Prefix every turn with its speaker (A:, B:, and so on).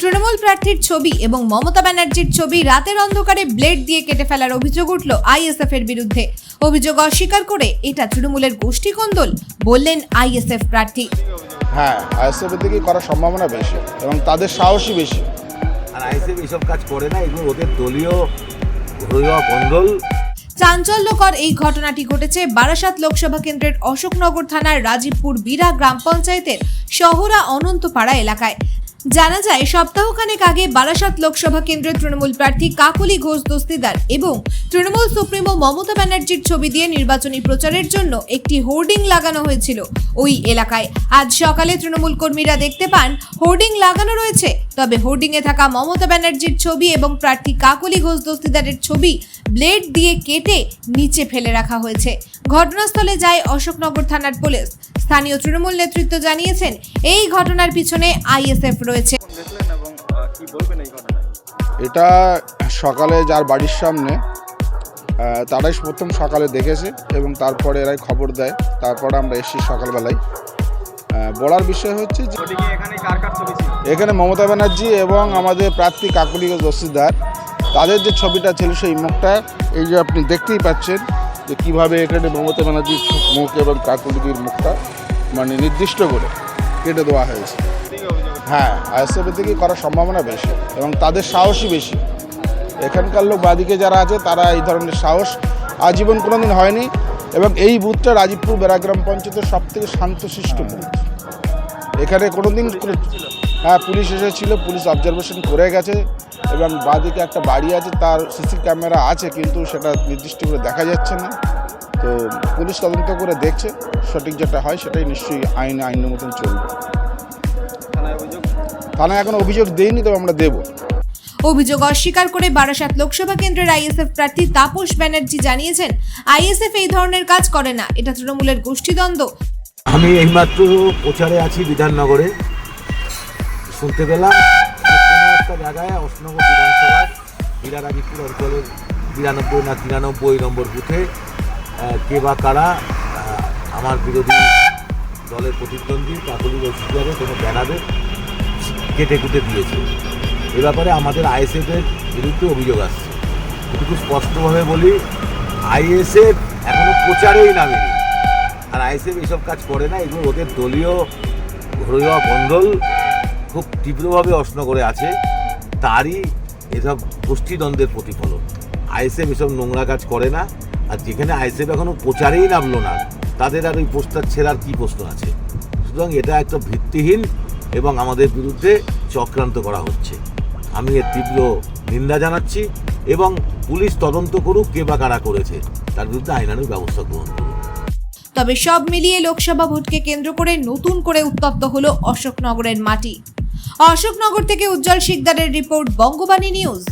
A: তৃণমূল প্রার্থীর ছবি এবং মমতা ব্যানার্জির ছবি রাতের অন্ধকারে ব্লেড দিয়ে কেটে ফেলার অভিযোগ উঠল আইএসএফ এর বিরুদ্ধে। অভিযোগ অস্বীকার করে এটা তৃণমূলের গোষ্ঠী কন্দল বললেন আইএসএফ প্রার্থী।
B: হ্যাঁ আইএসএফের দিকে করার সম্ভাবনা বেশি এবং তাদের সাহসী বেশি।
C: আর এইসব কাজ করে না এগুলো ওদের দলীয় ঘরোয়া কন্দল।
A: চাঞ্চল্যকর এই ঘটনাটি ঘটেছে বারাসাত লোকসভা কেন্দ্রের অশোকনগর থানার রাজীবপুর বিরা গ্রাম পঞ্চায়েতের শহরা অনন্তপাড়া এলাকায়। জানা যায়, সপ্তাহখানেক আগে বারাসাত লোকসভা কেন্দ্রের তৃণমূল প্রার্থী কাকলি ঘোষ দস্তিদার এবং তৃণমূল সুপ্রিমো মমতা ব্যানার্জির ছবি দিয়ে নির্বাচনী প্রচারের জন্য একটি হোর্ডিং লাগানো হয়েছিল ওই এলাকায়। আজ সকালে তৃণমূল কর্মীরা দেখতে পান, হোর্ডিং লাগানো রয়েছে। তবে হোর্ডিংয়ে থাকা মমতা ব্যানার্জির ছবি এবং প্রার্থী কাকলি ঘোষ দস্তিদারের ছবি ব্লেড দিয়ে কেটে নিচে ফেলে রাখা হয়েছে। ঘটনাস্থলে যায় অশোকনগর থানার পুলিশ। স্থানীয় তৃণমূল নেতৃত্ব জানিয়েছেন এই ঘটনার পিছনে আইএসএফ রয়েছে।
D: দেখলেন এবং আহ, কি বলবেন এই ঘটনায়?
B: এটা সকালে যার বাড়ির সামনে আহ, তারাই প্রথম সকালে দেখেছে এবং তারপরে এরাই খবর দেয়। তারপরে আমরা এসেছি সকালবেলায়। বলার বিষয় হচ্ছে যে
D: এখানে
B: মমতা ব্যানার্জি এবং আমাদের প্রার্থী কাকুলি দস্তিদার তাদের যে ছবিটা ছিল সেই মুখটা এই যে আপনি দেখতেই পাচ্ছেন যে কীভাবে এখানে মমতা ব্যানার্জির মুখ এবং কাকুলির মুখটা মানে নির্দিষ্ট করে কেটে দেওয়া হয়েছে। হ্যাঁ আইএসএফের দিকে করার সম্ভাবনা বেশি এবং তাদের সাহসই বেশি। এখানকার লোক বাদিকে যারা আছে তারা এই ধরনের সাহস আজীবন কোনোদিন হয়নি এবং এই বুথটা রাজীবপুর বেড়াগ্রাম পঞ্চায়েতের সব থেকে শান্তশিষ্ট বুথ। এখানে কোনোদিন কোনো- হ্যাঁ পুলিশ এসেছিল পুলিশ অবজারভেশন করে গেছে এবং বাদিকে একটা বাড়ি আছে তার সিসি ক্যামেরা আছে কিন্তু সেটা নির্দিষ্ট করে দেখা যাচ্ছে না। তো পুলিশ তদন্ত করে দেখছে সঠিক যেটা হয় সেটাই নিশ্চয়ই আইন আইনের মতন চলবে।
D: থানায়
B: এখন অভিযোগ দেয়নি তবে আমরা দেবো।
A: অভিযোগ অস্বীকার করে বারাসাত লোকসভা কেন্দ্রের আইএসএফ প্রার্থী তাপস ব্যানার্জি জানিয়েছেন আইএসএফ এই ধরনের কাজ করে না এটা তৃণমূলের গোষ্ঠীদ্বন্দ্ব।
C: আমি এইমাত্র প্রচারে আছি বিধাননগরে। শুনতে পেলাম একটা জায়গায় অশনগর বিধানসভায় বিরারাজিপুর অঞ্চলের বিরানব্বই না তিরানব্বই নম্বর বুথে কে বা কারা আমার বিরোধী দলের প্রতিদ্বন্দ্বী কাকুলি রসিদারে কোনো ব্যানারে কেটে কুটে দিয়েছে। এ ব্যাপারে আমাদের আইএসএফের বিরুদ্ধে অভিযোগ আসছে। এটুকু স্পষ্টভাবে বলি, আইএসএফ এখনও প্রচারেই নামেনি। আর আইএসএফ এইসব কাজ করে না এগুলো ওদের দলীয় ঘরোয়া কন্দল খুব তীব্রভাবে অশ্ন করে আছে। তারই এসব গোষ্ঠীদ্বন্দ্বের প্রতিফলন। আইএসএফ এসব নোংরা কাজ করে না, আর যেখানে আইএসএফ এখনও প্রচারেই নামলো না, তাদের আর ওই পোস্টার ছেড়ার কী প্রশ্ন আছে? সুতরাং এটা একটা ভিত্তিহীন এবং আমাদের বিরুদ্ধে চক্রান্ত করা হচ্ছে। আমি এর তীব্র নিন্দা জানাচ্ছি, এবং পুলিশ তদন্ত করুক কে বা কারা করেছে, তার বিরুদ্ধে আইনানুগ ব্যবস্থা গ্রহণ করুক।
A: তবে সব মিলিয়ে লোকসভা ভোটকে কেন্দ্র করে নতুন করে উত্তপ্ত হল অশোকনগরের মাটি। অশোকনগর থেকে উজ্জ্বল শিকদারের রিপোর্ট, বঙ্গবাণী নিউজ।